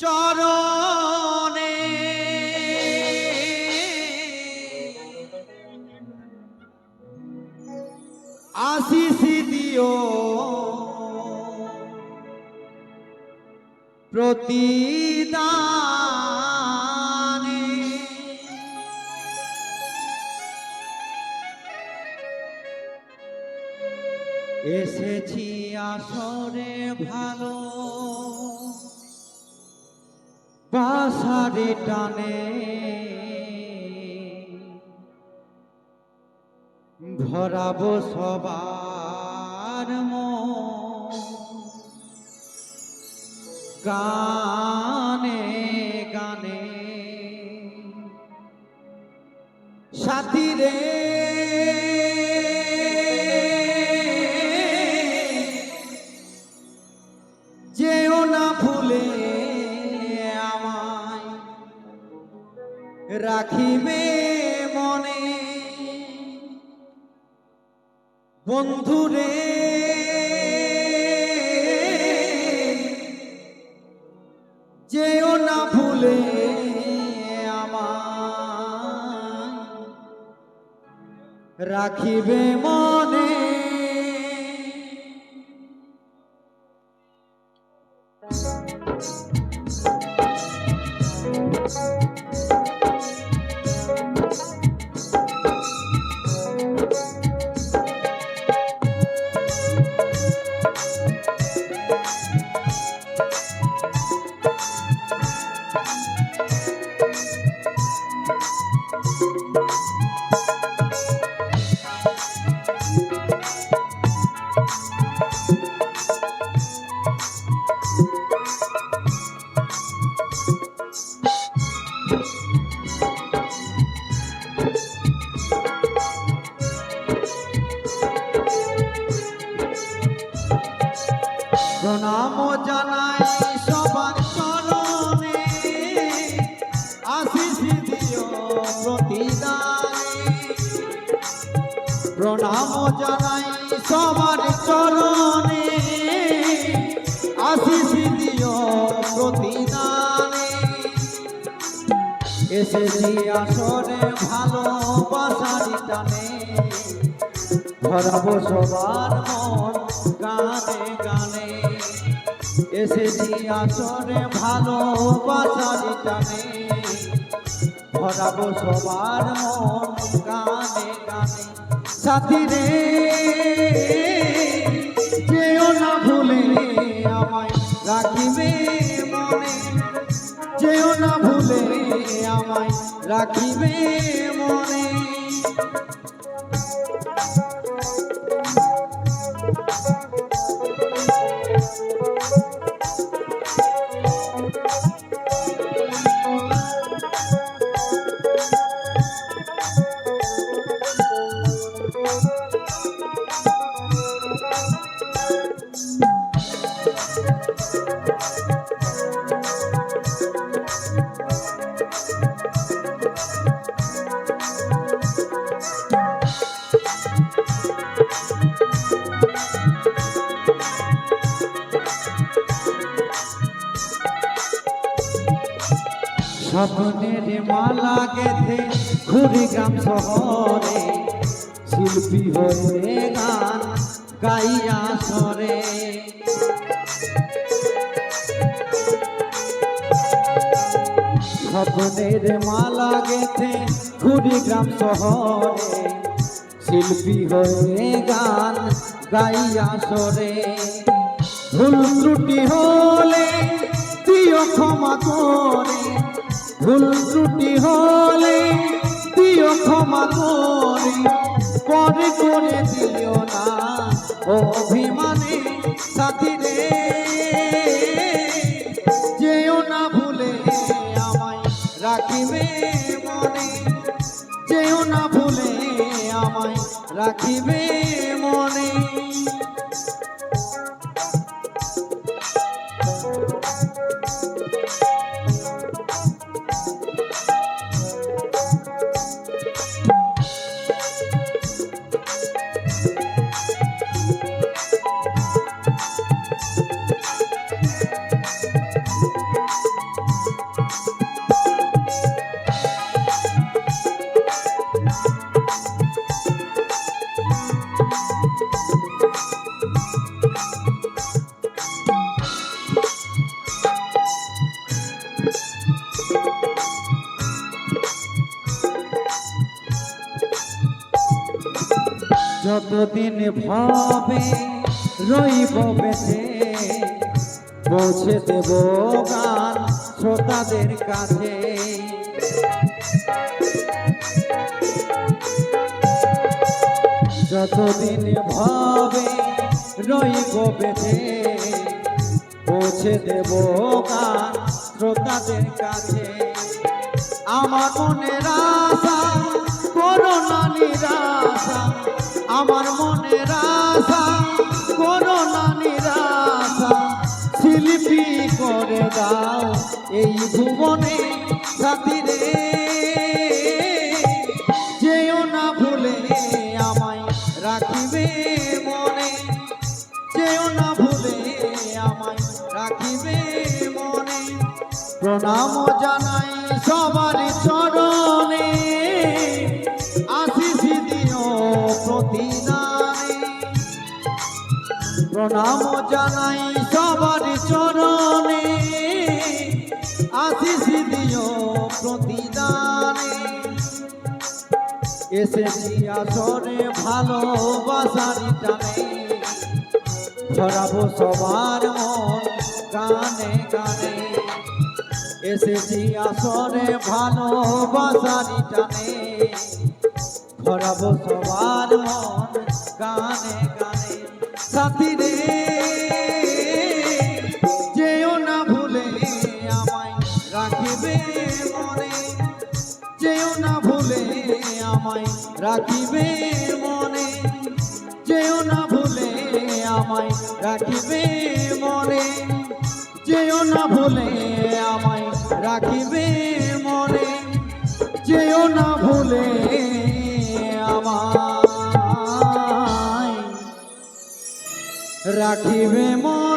চরণে। আশিস দিও প্রতিদানে। এসেছি আসরে ভালো। পাশারে টানে। ভরাবো সবার গানে গানে। সাথী রে রাখিবে মনে। বন্ধুরে যেও না ভুলে আমায়। রাখিবে মনে Thanks. জানাই সবার চরণে। আশিস দিও প্রতিদানে। এসেছি আসরে ভালোবাসার টানে। ভরাবো সবার মন গানে গানে। এসেছি আসরে ভালোবাসার টানে। ভরাবো সবার মন গানে গানে। সাথী রে যেও না ভুলে আমায় রাখিবে মনে। যেও না ভুলে আমায় রাখিবে মনে। স্বপ্নের মালা গেথে ঘুরি গ্রাম শহরে, শিল্পী হয়ে গান গাইয়া সরে স্বপ্নের মালা গেথে ঘুরি গ্রাম শহরে, শিল্পী হয়ে গান গাইয়া সরে ভুল ত্রুটি হলে দিও ক্ষমা করে ভুল ত্রুটি হলে দিও ক্ষমা করে, পরে করে দিও না। অভিমানে সাথী রে, যেও না ভুলে আমায় রাখিবে মনে। যেও না ভুলে আমায় রাখিবে মনে। যতদিন ভাবে রইব বেঁচে, পৌঁছে দেব গান শ্রোতাদের কাছে। যতদিন ভাবে রইব বেঁচে, পৌঁছে দেব গান শ্রোতাদের কাছে। আমার মনের আশা আমার মনের আশা করোনা নিরাশা শিল্পী করে দাও এই ভুবনে সাথীরে যেও না ভুলে আমায় রাখিবে মনে। যেও না ভুলে আমায় রাখিবে মনে। প্রণাম জানাই সবার প্রণাম জানাই সবার চরণে। আশিস দিও প্রতিদানে। এসেছি আসরে ভালোবাসার টানে। ধরাবো সবার মন গানে গানে। এসেছি আসরে ভালোবাসার টানে। ধরাবো সবার মন গানে গানে। যেও না ভুলে আমায় রাখিবে মনে। যেও না ভুলে আমায় রাখিবে মনে। যেও না ভুলে আমায় রাখিবে মনে। যেও না ভুলে আমায় রাখিবে মনে। যেও না ভুলে রাখিবে মনে